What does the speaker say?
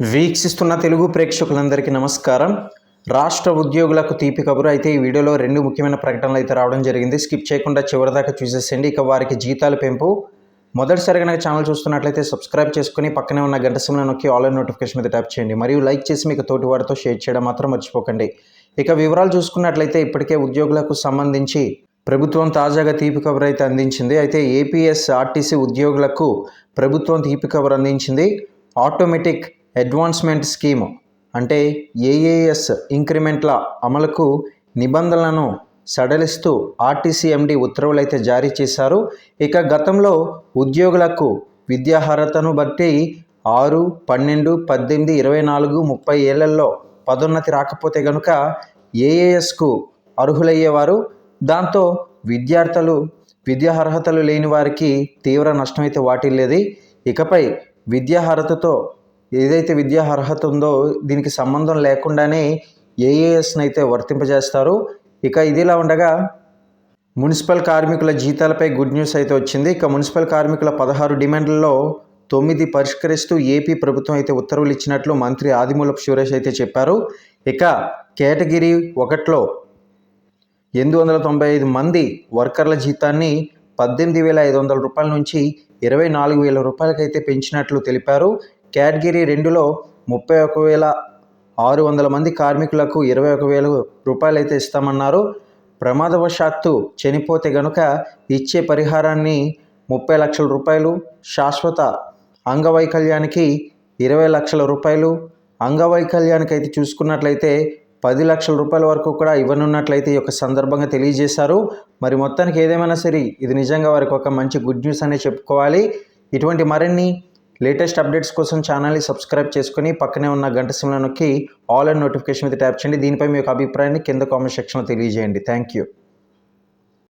వీక్షిస్తున్న తెలుగు ప్రేక్షకులందరికీ నమస్కారం. రాష్ట్ర ఉద్యోగులకు తీపి కబురు అయితే ఈ వీడియోలో రెండు ముఖ్యమైన ప్రకటనలు అయితే రావడం జరిగింది. స్కిప్ చేయకుండా చివరిదాకా చూసేసేయండి. ఇక వారికి జీతాలు పెంపు. మొదటిసారి కనుక ఛానల్ చూస్తున్నట్లయితే సబ్స్క్రైబ్ చేసుకుని పక్కనే ఉన్న గంట సమయం నొక్కి ఆన్లైన్ నోటిఫికేషన్ మీద ట్యాప్ చేయండి. మరియు లైక్ చేసి మీకు తోటి వారితో షేర్ చేయడం మాత్రం మర్చిపోకండి. ఇక వివరాలు చూసుకున్నట్లయితే ఇప్పటికే ఉద్యోగులకు సంబంధించి ప్రభుత్వం తాజాగా తీపి కబురు అయితే అందించింది. అయితే ఏపీఎస్ ఆర్టీసీ ఉద్యోగులకు ప్రభుత్వం తీపి కబురు అందించింది. ఆటోమేటిక్ అడ్వాన్స్మెంట్ స్కీమ్ అంటే ఏఏఎస్ ఇంక్రిమెంట్ల అమలుకు నిబంధనలను సడలిస్తూ ఆర్టీసీ ఎండి ఉత్తర్వులు అయితే జారీ చేశారు. ఇక గతంలో ఉద్యోగులకు విద్యార్హతను బట్టి ఆరు పన్నెండు పద్దెనిమిది ఇరవై నాలుగు ముప్పై ఏళ్ళలో పదోన్నతి రాకపోతే గనుక ఏఏఎస్కు అర్హులయ్యేవారు. దాంతో విద్యార్థులు విద్యార్హతలు లేని వారికి తీవ్ర నష్టమైతే వాటిల్లేది. ఇకపై విద్యార్హతతో ఏదైతే విద్యా అర్హత ఉందో దీనికి సంబంధం లేకుండానే ఏఏఎస్ని అయితే వర్తింపజేస్తారు. ఇక ఇదిలా ఉండగా మున్సిపల్ కార్మికుల జీతాలపై గుడ్ న్యూస్ అయితే వచ్చింది. ఇక మున్సిపల్ కార్మికుల పదహారు డిమాండ్లలో తొమ్మిది పరిష్కరిస్తూ ఏపీ ప్రభుత్వం అయితే ఉత్తర్వులు ఇచ్చినట్లు మంత్రి ఆదిమూలపు సురేష్ అయితే చెప్పారు. ఇక కేటగిరీ ఒకటిలో ఎనిమిది వందల తొంభై ఐదు మంది వర్కర్ల జీతాన్ని పద్దెనిమిది వేల ఐదు వందల రూపాయల నుంచి ఇరవై నాలుగు వేల రూపాయలకైతే పెంచినట్లు తెలిపారు. కేటగిరీ రెండులో ముప్పై ఒక వేల ఆరు వందల మంది కార్మికులకు ఇరవై ఒక వేల రూపాయలు అయితే ఇస్తామన్నారు. ప్రమాదవశాత్తు చనిపోతే గనుక ఇచ్చే పరిహారాన్ని ముప్పై లక్షల రూపాయలు శాశ్వత అంగవైకల్యానికి ఇరవై లక్షల రూపాయలు అంగవైకల్యానికి అయితే చూసుకున్నట్లయితే పది లక్షల రూపాయల వరకు కూడా ఇవ్వనున్నట్లయితే ఈ యొక్క సందర్భంగా తెలియజేశారు. మరి మొత్తానికి ఏదేమైనా సరే ఇది నిజంగా వారికి ఒక మంచి గుడ్ న్యూస్ అనే చెప్పుకోవాలి. ఇటువంటి మరిన్ని లేటెస్ట్ అప్డేట్స్ కోసం ఛానల్ని సబ్స్క్రైబ్ చేసుకుని పక్కనే ఉన్న గంట సిమ్లో నొక్కి ఆల్ అండ్ నోటిఫికేషన్ మీద ట్యాప్ చేయండి. దీనిపై మీ యొక్క అభిప్రాయాన్ని కింద కామెంట్ సెక్షన్లో తెలియజేయండి. Thank you.